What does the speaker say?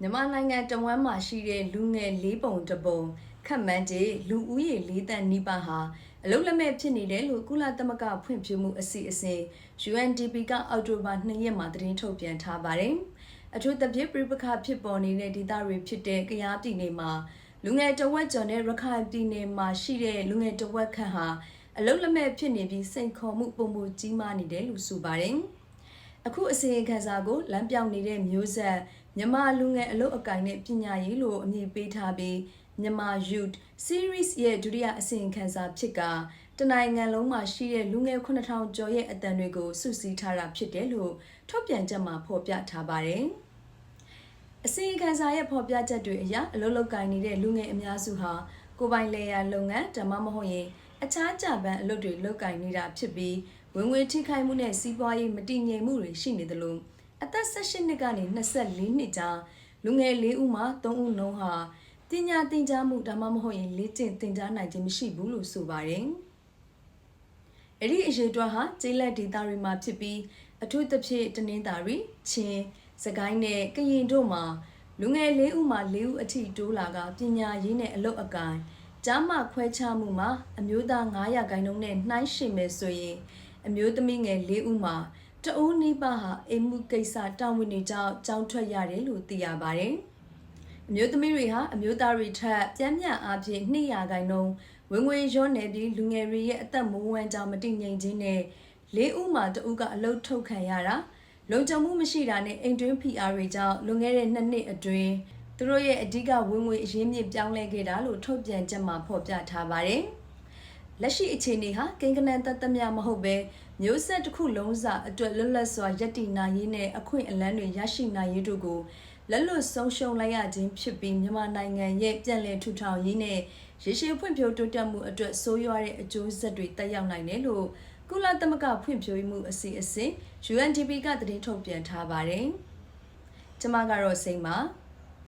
မြန်မာနိုင်ငံတဝမ်းမှာရှိတဲ့လူငယ်၄ပုံတစ်ပုံခန့်မှန်းခြေလူဦးရေ၄တန်းနီးပါးဟာအလုံးလက်မဲ့ဖြစ်နေတယ်လို့ကုလသမဂ္ဂဖွံ့ဖြိုးမှုအစီအစဉ် UNDP ကအောက်တိုဘာ2ရက်မှာသတင်းထုတ်ပြန်ထားပါတယ်။အထူးသဖြင့်ပြည်ပခဖြစ်ပေါ်နေတဲ့ဒေသတွေဖြစ်တဲ့ကယားပြည်နယ်မှာလူငယ်တဝက်ကျော်နဲ့ရခိုင်ပြည်နယ်မှာရှိတဲ့လူငယ်တဝက်ခန့်ဟာ အလုံးလက်မဲ့ဖြစ်နေပြီးစိန်ခေါ်မှုပုံမှုကြီးမားနေတယ်လို့ဆိုပါတယ်။အခုအစီရင်ခံစာကိုလမ်းပြောင်နေတဲ့မျိုးဆက်မြန်မာလူငယ်အလုပ်အကင်နဲ့ပညာရေးလို့အမည်ပေးထားပြီးမြန်မာ Youth Series ရဲ့ဒုတိယအစီရင်ခံစာဖြစ်ကတနိုင်ငံလုံးမှာရှိတဲ့လူငယ်9000ကျော်ရဲ့အတန်တွေကိုစုစည်းထားတာဖြစ်တယ်လို့ထုတ်ပြန်ချက်မှာဖော်ပြထားပါတယ်။အစီရင်ခံစာရဲ့ဖော်ပြချက်တွေအရအလုပ်လုပ်ကိုင်နေတဲ့လူငယ်အများစုဟာကိုယ်ပိုင်လေယာလုပ်ငန်းဓမ္မမဟုတ်ရင် အခြားကြပန်းအလုပ်တွေလုပ်ကိုင်နေတာဖြစ်ပြီးဝင်ငွေထိခိုက်မှုနဲ့စီးပွားရေးမတည်ငြိမ်မှုတွေရှိနေသလိုအသက်18နှစ်ကနေ24နှစ်ကြားလူငယ်၄ဦးမှ3ဦးနှုန်းဟာပညာသင်ကြားမှုဒါမှမဟုတ်ရင်လေ့ကျင့်သင်ကြားနိုင်ခြင်းမရှိဘူးလို့ဆိုပါတယ်။အဲ့ဒီအရေးအတွက်ဟာကျေးလက်ဒေသတွေမှာဖြစ်ပြီးအထူးသဖြင့်တနင်္သာရီချင်းစကိုင်းနဲ့ကရင်တို့မှာလူငယ်၄ဦးမှ၄ဦးအထိတိုးလာကပညာရေးနဲ့အလုပ်အကိုင် ကြားမှခွဲခြားမှုမှာအမျိုးသား900ခိုင်နှုန်းနဲ့နှိုင်းယှဉ်မယ်ဆိုရင်အမျိုးသမီးငယ်၄ဦးမှာတအူးနိပါဟာအိမ်မှုကိစ္စတာဝန်တွေကြောင့်ကြောင်းထွက်ရတယ်လို့သိရပါတယ်။အမျိုးသမီးတွေဟာအမျိုးသားတွေထက်ပြင်းပြအားဖြင့်200ခိုင်နှုန်းဝင်ငွေရောနေပြီးလူငယ်တွေရဲ့အသက်မွေးဝမ်းကြောင်းမတည်ငြိမ်ခြင်းနဲ့၄ဦးမှာတဦးကအလုတ်ထုတ်ခံရတာလုံခြုံမှုမရှိတာနဲ့အိမ်တွင်း PR တွေကြောင့်လွန်ခဲ့တဲ့နှစ်နှစ်အတွင်း သူတို့ရဲ့အဓိကဝင်ငွေအရင်းမြစ်ပြောင်းလဲခဲ့တာလို့ထုတ်ပြန်ချက်မှာဖော်ပြထားပါတယ်။လက်ရှိအခြေအနေဟာကိန်းကနန်တသက်မြမဟုတ်ပဲမျိုးဆက်တစ်ခုလုံးစာအတွက်လွတ်လပ်စွာယက်တီနိုင်ရေးနဲ့အခွင့်အလမ်းတွေရရှိနိုင်ရေးတို့ကိုလက်လွတ်ဆုံးရှုံးလိုက်ရခြင်းဖြစ်ပြီးမြန်မာနိုင်ငံရဲ့ပြည်လည်ထူထောင်ရေးနဲ့ရရှိဖွံ့ဖြိုးတိုးတက်မှုအတွက်ဆိုးရွားတဲ့အကျိုးဆက်တွေတက်ရောက်နိုင်တယ်လို့ကုလသမဂ္ဂဖွံ့ဖြိုးမှုအစီအစဉ် UNDP ကသတင်းထုတ်ပြန်ထားပါတယ်။ကျွန်မကတော့စိန်ပါ